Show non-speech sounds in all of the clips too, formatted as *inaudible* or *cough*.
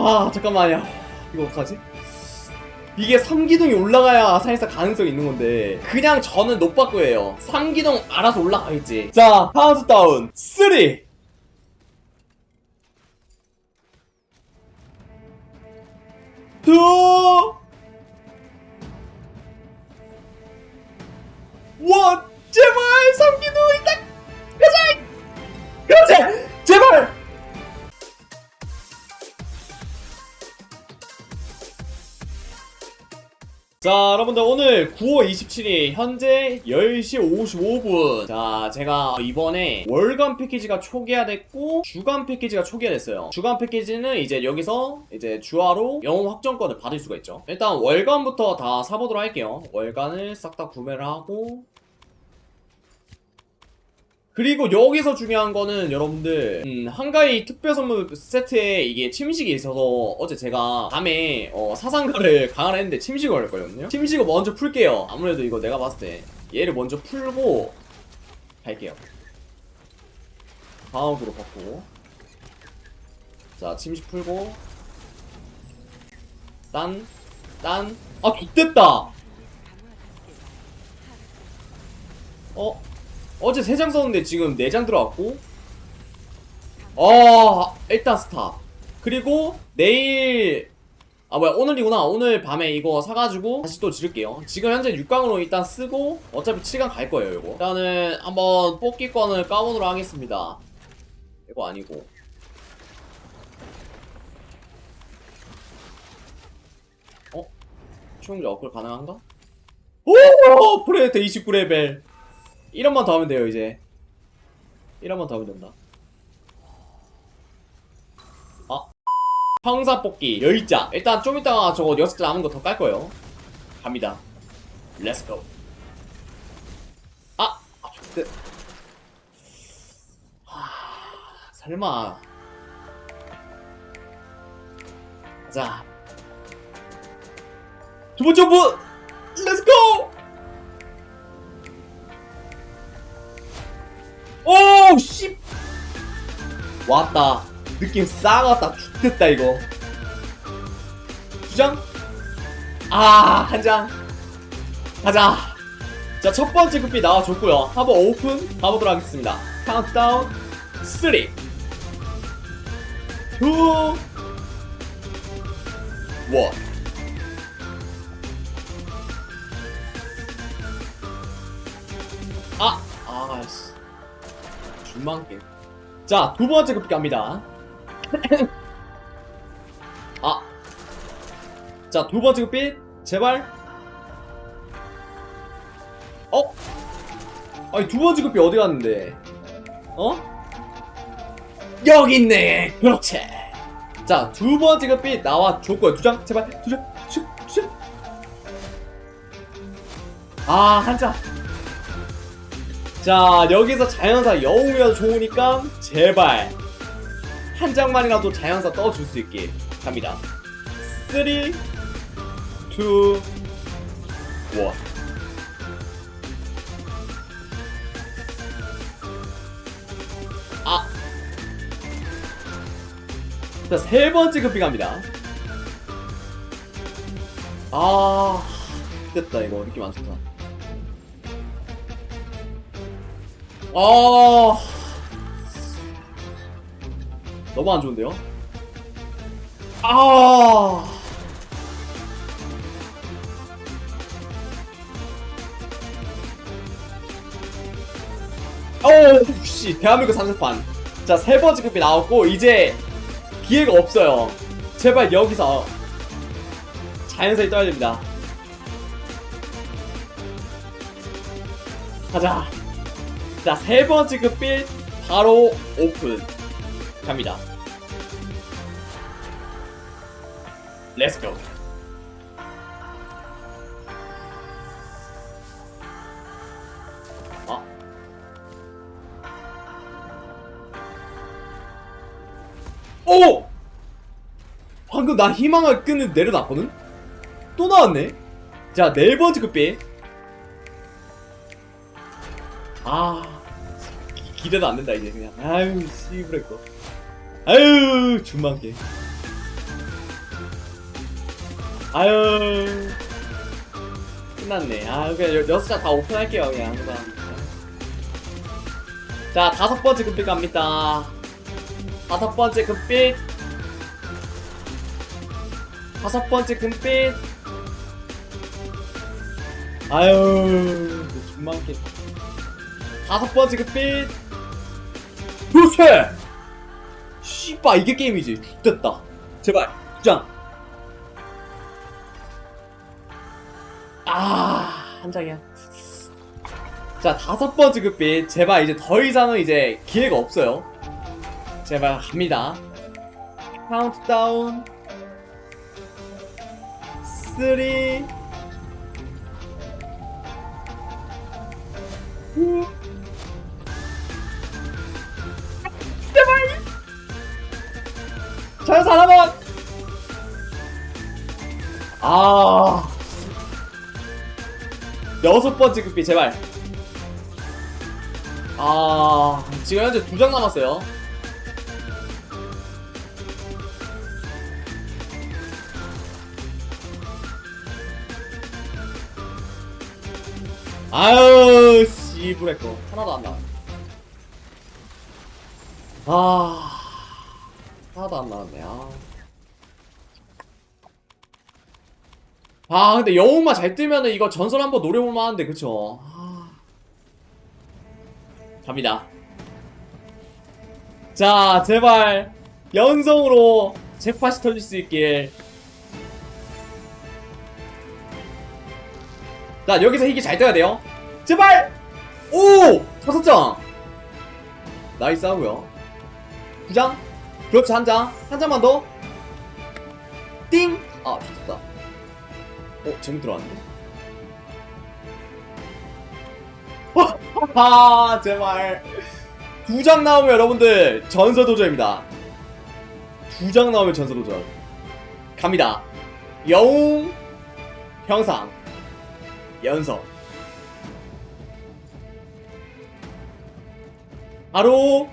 아 잠깐만요. 이거 어떡하지? 이게 3기둥이 올라가야 사실상 가능성이 있는 건데 그냥 저는 노빠꾸예요. 3기둥 알아서 올라가겠지. 자 카운트 다운 3 2 원! 제발 3기둥 자 여러분들 오늘 9월 27일 현재 10시 55분. 자 제가 이번에 월간 패키지가 초기화됐고 주간 패키지가 초기화됐어요. 주간 패키지는 이제 여기서 이제 주화로 영웅 확정권을 받을 수가 있죠. 일단 월간부터 다 사보도록 할게요. 월간을 싹 다 구매를 하고 그리고 여기서 중요한 거는 여러분들 음, 한가위 특별 선물 세트에 이게 침식이 있어서 어제 제가 밤에 어, 사상가를 *laughs* 강화했는데 침식을 걸렸거든요. 침식을 먼저 풀게요. 아무래도 이거 내가 봤을 때 얘를 먼저 풀고 갈게요. 다음으로 바꾸고. 자 침식 풀고. 딴 딴. 아 좋됐다! 어? 어제 3장 썼는데 지금 4장 들어왔고. 어 일단 스탑. 그리고 내일 아 뭐야 오늘이구나. 오늘 밤에 이거 사가지고 다시 또 지를게요. 지금 현재 6강으로 일단 쓰고 어차피 7강 갈 거예요 이거. 일단은 한번 뽑기 권을 까보도록 하겠습니다. 이거 아니고. 어? 추용자 어플 가능한가? 오! 프레데터 29레벨 1원만 더 하면 돼요 이제. 1원만 더 하면 된다. 아. 형사 뽑기 10자. 일단 좀 이따가 저거 6자 남은 거 더 깔 거예요. 갑니다. 렛츠고 아! 아 좋대 하... 설마. 가자. 두 번째 분! 렛츠고 왔다. 느낌 싹 왔다. 죽겠다, 이거. 두 장? 아, 한 장. 가자. 자, 첫 번째 급비 나와줬고요. 한번 오픈 가보도록 하겠습니다. 카운트다운 3 2 1 아, 아, 씨. 줄만게. 자, 두 번째 급비 갑니다. *laughs* 아. 자, 두 번째 급비. 제발. 어? 아니, 두 번째 급비 어디 갔는데? 어? 여기 있네. 그렇지. 자, 두 번째 급비 나와 줬고요. 두 장, 제발. 두 장, 두 장. 아, 한 장. 자 여기서 자연사 영웅이라도 좋으니까 제발 한 장만이라도 자연사 떠줄 수 있게 갑니다 3 2 1 아. 자, 세 번째 급비 갑니다. 아, 됐다, 이거. 느낌 안 좋다. 아 너무 안 좋은데요? 아. 어우 씨 대한민국 3세판. 자 세 번째 급이 나왔고 이제 기회가 없어요. 제발 여기서 자연스레 떠야 됩니다. 가자 자, 세 번째 급빌 바로 오픈 갑니다. 렛츠고. 아. 오! 방금 나 희망을 끈을 내려놨거든? 또 나왔네? 자, 네 번째 급빌 기- 기대도 안 된다 이제 그냥. 아유 씨브레 거. 아유 준만게 아유. 끝났네. 아 그냥 여- 여섯 장 다 오픈할게요 그냥. 항상 자 다섯 번째 금빛 갑니다. 다섯 번째 금빛 다섯 번째 금빛 아유 웃기 다섯 번째 금빛 그렇지 씨바 이게 게임이지 됐다 제발 두장 아, 한 장이야. 자, 다섯 번째 급빛. 제발 이제 더 이상은 이제 기회가 없어요. 제발 갑니다. 카운트다운. 3 2 자연사 하나만! 아. 여섯 번째 급비 제발. 아 지금 현재 두 장 남았어요. 아유 씨부레 거 하나도 안 나와. 아 하나도 안 나왔네. 아. 아 근데 영웅만 잘 뜨면은 이거 전설 한번 노려볼 만한데 그쵸? 아... 갑니다. 자 제발 연성으로 잭팟이 터질 수 있길 자 여기서 희귀 잘 떠야 돼요. 제발! 오! 다섯 장! 나이스 하고요. 두장 그렇지 한 장 한 장만 더 띵 아 좋다 어, 재미 들어왔는데? 아, 제발. 두 장 나오면 여러분들 전설 도전입니다. 두 장 나오면 전설 도전. 갑니다. 영웅, 형상, 연석. 바로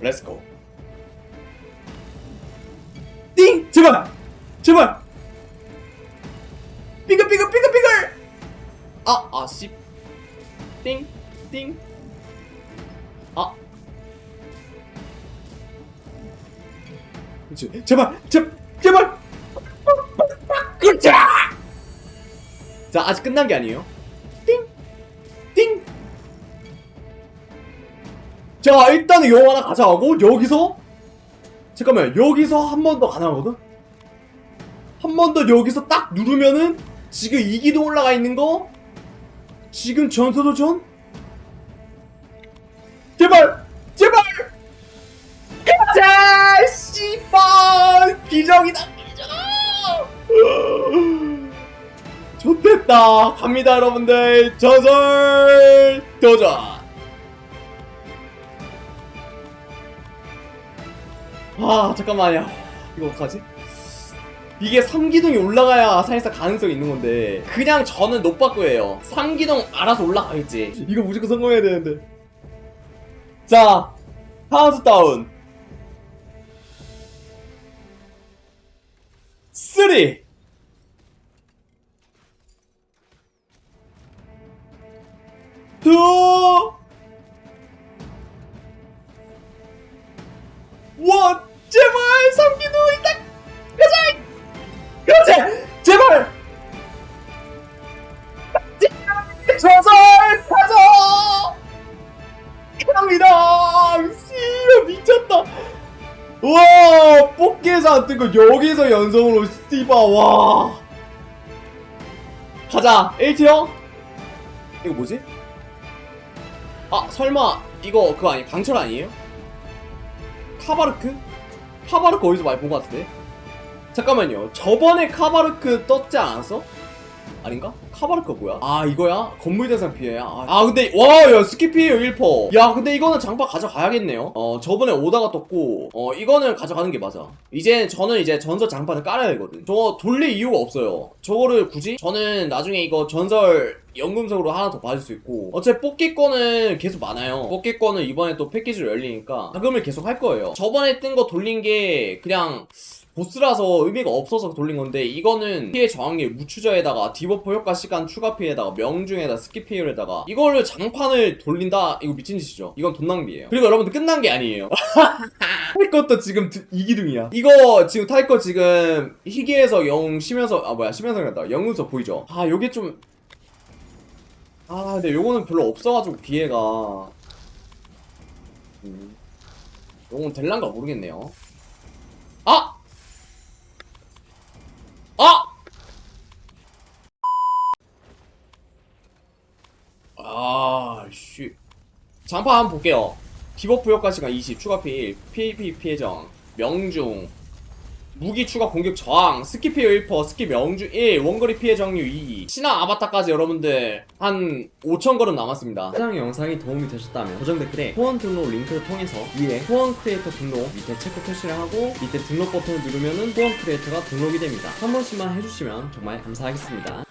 렛츠고. 띵! 제발! 제발! 삐글 삐글 삐글 삐글! 아, 아, 씨. 띵, 띵. 아. 그치. 제발, 제, 제발! 그렇지! 자, 아직 끝난 게 아니에요. 자, 일단은 요 하나 가져가고, 여기서, 잠깐만, 여기서 한 번 더 가능하거든? 한 번 더 여기서 딱 누르면은 지금 이기도 올라가 있는 거 지금 전서도전? 제발! 제발! 가자! 씨발! 기적이다 기적 *laughs* 좋됐다. 갑니다 여러분들. 전설 도전 아 잠깐만요. 이거 어떡하지? 이게 3기둥이 올라가야 사실상 가능성이 있는 건데 그냥 저는 노빠꾸예요. 3기둥 알아서 올라가겠지. 이거 무조건 성공해야 되는데. 자 카운트다운 안 뜬 거 여기서 연속으로 씨바, 와! 가자! 1티어? 이거 뭐지? 아, 설마, 이거 그거 아니, 강철 아니에요? 카바르크? 카바르크 어디서 많이 본 것 같은데? 잠깐만요. 저번에 카바르크 떴지 않았어? 아닌가? 카바르크 뭐야? 아 이거야? 건물 대상 피해야? 아, 아, 근데 와야 스킵 피해요 1퍼 야 근데 이거는 장바 가져가야겠네요 어 저번에 오다가 떴고 어 이거는 가져가는 게 맞아 이제 저는 이제 전설 장판을 깔아야 되거든 저거 돌릴 이유가 없어요 저거를 굳이? 저는 나중에 이거 전설 연금석으로 하나 더 받을 수 있고 어차피 뽑기권은 계속 많아요 뽑기권은 이번에 또 패키지로 열리니까 자금을 계속 할 거예요 저번에 뜬 거 돌린 게 그냥 보스라서 의미가 없어서 돌린 건데 이거는 피해 저항률 무추저에다가 디버프 효과 시간 추가 피해에다가 명중에다 스킵 피해에다가 이거를 장판을 돌린다? 이거 미친 짓이죠. 이건 돈 낭비예요. 그리고 여러분들 끝난 게 아니에요. *laughs* 탈 것도 지금 두- 이기둥이야. 이거 지금 탈 거 지금 희귀에서 영 쉬면서 아 뭐야 쉬면서 간다. 영운서 보이죠? 아 요게 좀 아, 근데 요거는 별로 없어가지고 기회가. 음. 요건 될란가 모르겠네요. 아! 아! 아, 씨. 장판 한번 볼게요. 디버프 효과 시간 20, 추가 피해, PAP 피해정, 명중, 무기 추가 공격 저항, 스킵 피해 1%, 스킵 명중 1, 원거리 피해 정률 2. 신화 아바타까지 여러분들 한 5,000걸음 남았습니다. 해당 영상이 도움이 되셨다면 고정 댓글에 후원 등록 링크를 통해서 위에 후원 크리에이터 등록 밑에 체크 표시를 하고 밑에 등록 버튼을 누르면은 후원 크리에이터가 등록이 됩니다. 한 번씩만 해주시면 정말 감사하겠습니다.